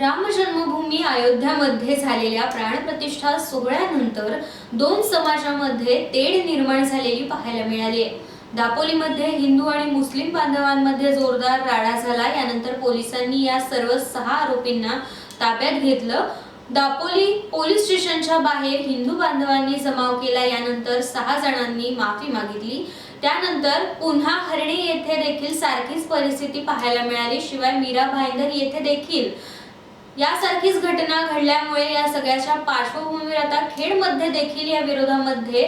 राम जन्मभूमी अयोध्यामध्ये झालेल्या प्राणप्रतिष्ठा सोहळ्यानंतर दोन समाजामध्ये तेढ निर्माण झालेली पाहायला मिळाली. आहे दापोलीमध्ये हिंदू आणि मुस्लिम बांधवांमध्ये जोरदार राडा झाला. यानंतर पोलिसांनी या सर्व सहा आरोपींना ताब्यात घेतलं. दापोली पोलीस स्टेशनच्या बाहेर हिंदू बांधवांनी जमाव केला. यानंतर सहा जणांनी माफी मागितली. त्यानंतर पुन्हा हरणे येथे देखील सारखीच परिस्थिती पाहायला मिळाली. शिवाय मीरा भाईंदर येथे देखील यासारखीच घटना घडल्यामुळे या सगळ्याच्या पार्श्वभूमीवर आता खेडमध्ये देखील या विरोधामध्ये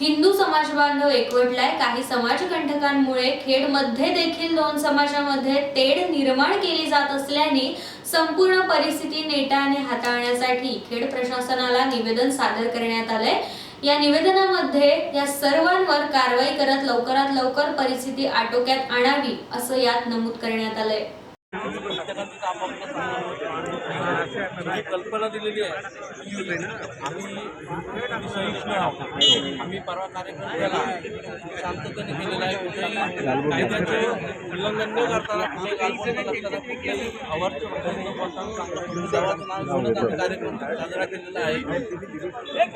हिंदू समाज बांधव एकवटलाय. काही समाजकंठकांमुळे खेडमध्ये देखील दोन समाजामध्ये तेढ निर्माण केली जात असल्याने संपूर्ण परिस्थिती नेटाने हाताळण्यासाठी खेड प्रशासनाला निवेदन सादर करण्यात आलंय. या निवेदनामध्ये या सर्वांवर कारवाई करत लवकरात लवकर परिस्थिती आटोक्यात आणावी असं यात नमूद करण्यात आलंय. जी कल्पना दिलेली आहे आम्ही सहिष्णू आहोत. आम्ही परवा कार्यक्रम केला शांततेने केलेला आहे. कुठेही कायद्याचे उल्लंघन न करताना कुठे गालबोट न करताना कुठल्याही अवाच्य देवाचं नाव घेऊनच आम्ही कार्यक्रम साजरा केलेला आहे.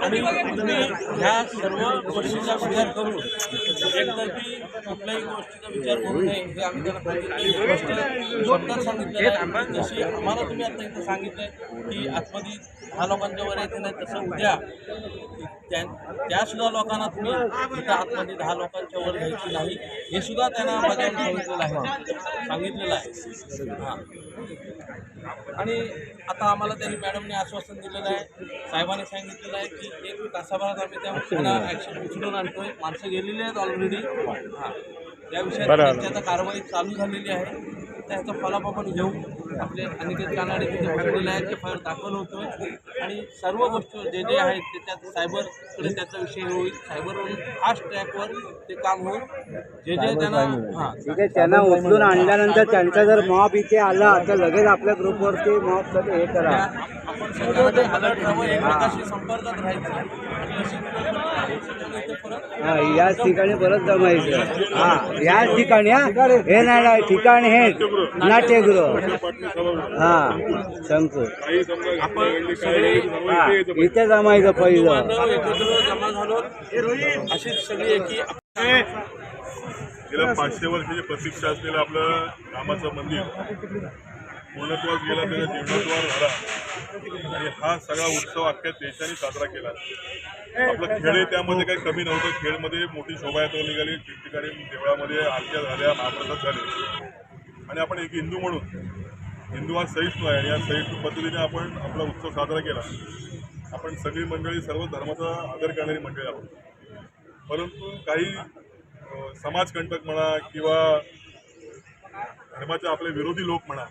आणि तुम्ही ह्या सर्व गोष्टीचा विचार करून एकतर्फी कुठल्याही गोष्टीचा विचार करू नये हे आम्ही त्यांना सांगितलं सांगितलेलं आहे. जशी आम्हाला तुम्ही आता इथं सांगितलंय की आतमध्ये दहा लोकांच्या वर येते नाही तसं उद्या त्या त्या सुद्धा लोकांना तुम्ही इथं आतमध्ये दहा लोकांच्या वर घ्यायची नाही हे सुद्धा त्यांना बजावून सांगितलेलं आहे. सांगितलेलं आहे. हां. आणि आता आम्हाला त्यांनी मॅडमने आश्वासन दिलेलं आहे साहेबांनी सांगितलेलं आहे की एक तासाभरात आम्ही त्या त्यांना ॲक्शन उचलून आणतोय. माणसं गेलेली आहेत ऑलरेडी हां. त्या विषयात त्यांची आता कारवाई चालू झालेली आहे. त्याचा फलाप आपण घेऊ. आपले अनिकेत कानाडे तिथे बसलेले आहेत ते फार दाखल होतोय आणि सर्व गोष्टी जे जे आहेत ते त्यात सायबरकडे त्याचा विषय होईल. सायबरवरून फास्ट ट्रॅकवर ते काम होईल. जे जे त्यांना हां. ठीक आहे त्यांना उचलून आणल्यानंतर त्यांचा जर मॉब इथे आला तर लगेच आपल्या ग्रुपवरती मॉब हे करा. अलर्ट राहावं एकमेकाशी संपर्कात राहायचं हा याच ठिकाणी परत जमायचं. हा याच ठिकाणी हा. हे नाही नाही ठिकाण हे. नाट्यगृह. हा सांगतो इथे जमायचं पहिलं. जमा झालो अशीच सगळी एकी गेल्या पाचशे वर्षाची प्रतीक्षा असलेलं आपलं रामाचं मंदिर. पूर्णत्वास गेला त्याचा जीर्णोद्धार झाला. आणि हा सगळा उत्सव अख्ख्या देशाने साजरा केला. आपलं खेळ त्यामध्ये काही कमी नव्हतं. खेळमध्ये मोठी शोभायात्रा निघाली. ठिकठिकाणी देवळामध्ये आरत्या झाल्या महाप्रसाद झाले. आणि आपण एक हिंदू म्हणून हिंदू हा सहिष्णू आहे आणि या सहिष्णू पद्धतीने आपण आपला उत्सव साजरा केला. आपण सगळी मंडळी सर्व धर्माचा आदर करणारी मंडळी आहोत. परंतु काही समाजकंटक म्हणा किंवा धर्माचे आपले विरोधी लोक म्हणा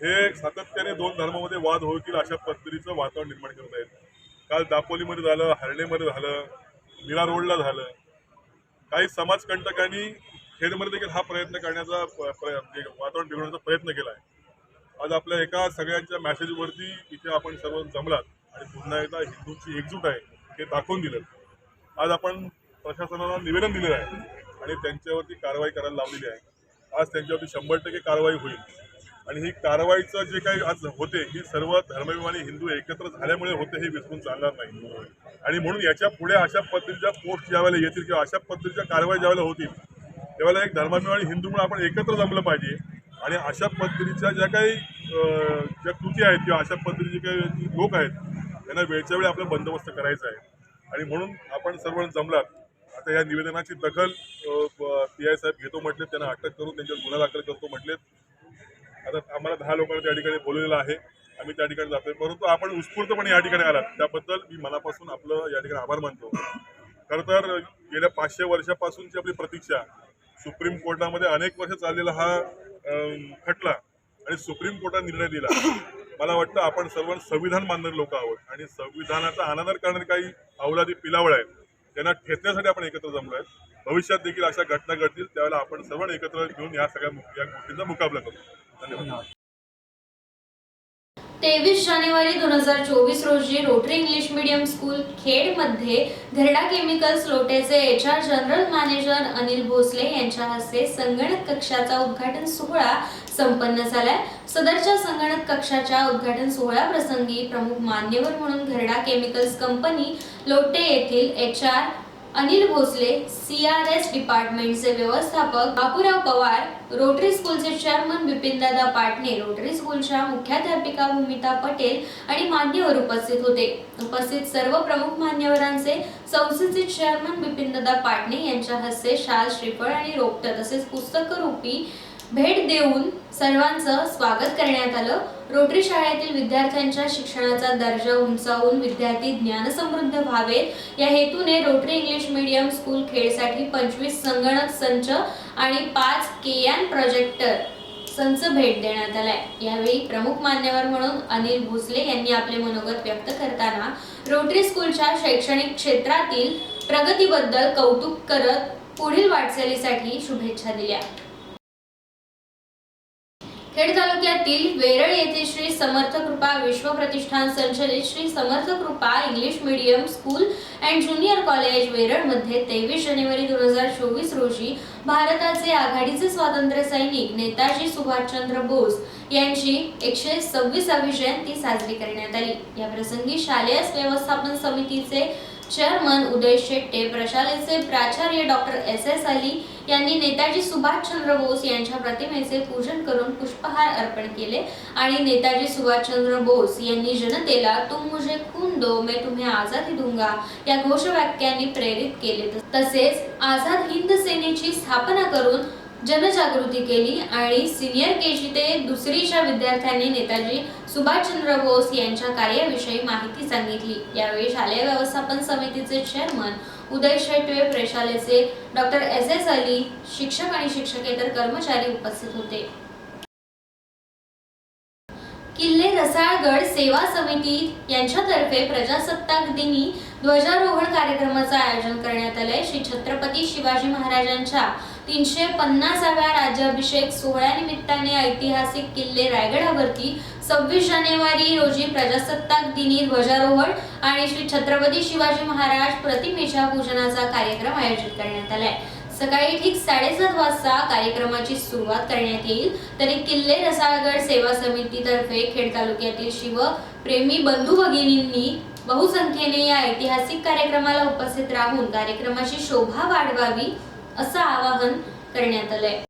हे सातत्याने दोन धर्मामध्ये वाद होतील अशा पद्धतीचं वातावरण निर्माण करत आहेत काल दापोलीमध्ये झालं हर्णेमध्ये झालं मीरा रोडला झालं. काही समाजकंटकांनी खेडमध्ये देखील हा प्रयत्न करण्याचा प- म्हणजे वातावरण बिघडवण्याचा प्रयत्न केला आहे आज आपल्या एका सगळ्यांच्या मॅसेजवरती इथे आपण सर्व जमलात आणि पुन्हा एकदा हिंदूंची एकजूट आहे हे दाखवून दिलं. आज आपण प्रशासनाला निवेदन दिलेलं आहे आणि त्यांच्यावरती कारवाई करायला लावलेली आहे. आज त्यांच्यावरती शंभर टक्के कारवाई होईल. आणि ही कारवाईचं जे काही आज होते ही सर्व धर्मविमानी हिंदू एकत्र झाल्यामुळे होते हे विसरून चालणार नाही. आणि म्हणून याच्यापुढे अशा पद्धतीच्या पोस्ट ज्यावेळेला येतील किंवा अशा पद्धतीच्या कारवाई ज्यावेळेला होतील त्यावेळेला एक धर्माभिमानी हिंदू म्हणून आपण एकत्र जमलं पाहिजे. आणि अशा पद्धतीच्या ज्या काही ज्या कृती आहेत किंवा अशा पद्धतीचे काही लोक आहेत त्यांना वेळच्या वेळी आपला बंदोबस्त करायचा आहे. आणि म्हणून आपण सर्व जमलात. आता या निवेदनाची दखल पी आय साहेब घेतो म्हटले त्यांना अटक करून त्यांच्यावर गुन्हा दाखल करतो म्हटलेत. आता आम्हाला दहा लोकांना त्या ठिकाणी बोलवलेलं आहे. आम्ही त्या ठिकाणी जातोय. परंतु आपण उत्स्फूर्तपणे या ठिकाणी आलात. त्याबद्दल मी मनापासून आपलं या ठिकाणी आभार मानतो. खरं तर गेल्या पाचशे वर्षापासूनची आपली प्रतीक्षा सुप्रीम कोर्टामध्ये अनेक वर्ष चाललेला हा खटला आणि सुप्रीम कोर्टाने निर्णय दिला. मला वाटतं आपण सर्व संविधान मानणारे लोक आहोत आणि संविधानाचा अनादर करणारे काही अवलादी पिलावळ आहेत त्यांना ठेचण्यासाठी आपण एकत्र जमलो आहेत भविष्यात देखील अशा घटना घडतील त्यावेळेला आपण सर्व एकत्र घेऊन या सगळ्या या गोष्टींचा मुकाबला करू. धन्यवाद. तेवीस जानेवारी दोन हजार चोवीस रोजी रोटरी इंग्लिश मीडियम स्कूल खेडमध्ये Gharda chemicals लोटेचे H R general manager Anil Bhosale यांच्या हस्ते संगणक कक्षाचा उद्घाटन सोहळा संपन्न झालाय. सदरच्या संगणक कक्षाच्या उद्घाटन सोहळा प्रसंगी प्रमुख मान्यवर म्हणून घरडा केमिकल्स कंपनी लोटे येथील H R Anil Bhosale C R S डिपार्टमेंटचे व्यवस्थापक बापूराव पवार रोटरी स्कूलचे चेअरमन बिपिनदादा पाटणे रोटरी स्कूलच्या मुख्याध्यापिका भूमिता पटेल आणि मान्यवर उपस्थित होते. उपस्थित सर्व प्रमुख मान्यवरांचे संस्थेचे चेअरमन बिपिनदादा पाटणे यांच्या हस्ते शाल श्रीफळ आणि रोपटं तसेच पुस्तकरूपी भेट देऊन सर्वांचं स्वागत करण्यात आलं. रोटरी शाळेतील विद्यार्थ्यांच्या शिक्षणाचा दर्जा उंचावून विद्यार्थी ज्ञानसमृद्ध व्हावेत. या हेतूने रोटरी इंग्लिश मीडियम स्कूल खेळसाठी पंचवीस संगणक संच आणि पाच केयान प्रोजेक्टर संच भेट देण्यात आलाय. यावेळी प्रमुख मान्यवर म्हणून अनिल भोसले यांनी आपले मनोगत व्यक्त करताना रोटरी स्कूलच्या शैक्षणिक क्षेत्रातील प्रगतीबद्दल कौतुक करत पुढील वाटचालीसाठी शुभेच्छा दिल्या. खेड तालुक्यातील वेरळ येथे श्री समर्थ कृपा विश्व प्रतिष्ठान संचलित Shri Samarth Kripa English medium school and junior college वेरळमध्ये तेवीस जानेवारी दोन हजार चोवीस रोजी भारताचे आघाडीचे स्वातंत्र्य सैनिक नेताजी सुभाषचंद्र बोस यांची एकशे सव्वीसावी जयंती साजरी करण्यात आली. या प्रसंगी शालेय व्यवस्थापन समितीचे चेअरमन उदय शेट्टे प्रशालेचे प्राचार्य डॉक्टर एस एस अली यांनी नेताजी सुभाषचंद्र बोस यांच्या प्रतिमेचे पूजन करून पुष्पहार अर्पण केले. आणि नेताजी सुभाषचंद्र बोस यांनी जनतेला तुम मुझे खून दो मैं तुम्हें आझादी दूंगा या घोषवाक्यांनी प्रेरित केले. तसेच आझाद हिंद सेनेची स्थापना करून जनजागृती केली आणि सिनियर के जी ते दुसरीच्या विद्यार्थ्यांनी नेताजी सुभाषचंद्र बोस यांच्या कार्याविषयी माहिती सांगितली. यावेळी शालेय व्यवस्थापन समितीचे चेअरमन उदय शेटवे प्रशालेचे डॉक्टर एस एस अली शिक्षक आणि शिक्षकेतर कर्मचारी उपस्थित होते. किल्ले रसाळगड सेवा समिती यांच्यातर्फे प्रजासत्ताक दिनी ध्वजारोहण कार्यक्रमाचं आयोजन करण्यात आलंय. श्री छत्रपती शिवाजी महाराजांच्या तीनशे पन्नासाव्या राज्याभिषेक सोहळ्यानिमित्ताने ऐतिहासिक किल्ले रायगडावरती सव्वीस जानेवारी रोजी प्रजासत्ताक दिनी ध्वजारोहण आणि श्री छत्रपती शिवाजी महाराज प्रतिमेच्या पूजनाचा कार्यक्रम आयोजित करण्यात आलाय. सकाळी ठीक साडेसात वाजता कार्यक्रमाची सुरुवात करण्यात येईल. तरी किल्ले रसाळगड सेवा समितीतर्फे खेड तालुक्यातील शिवप्रेमी बंधू भगिनींनी बहुसंख्येने या ऐतिहासिक कार्यक्रमाला उपस्थित राहून कार्यक्रमाची शोभा वाढवावी असं आवाहन करण्यात आलंय.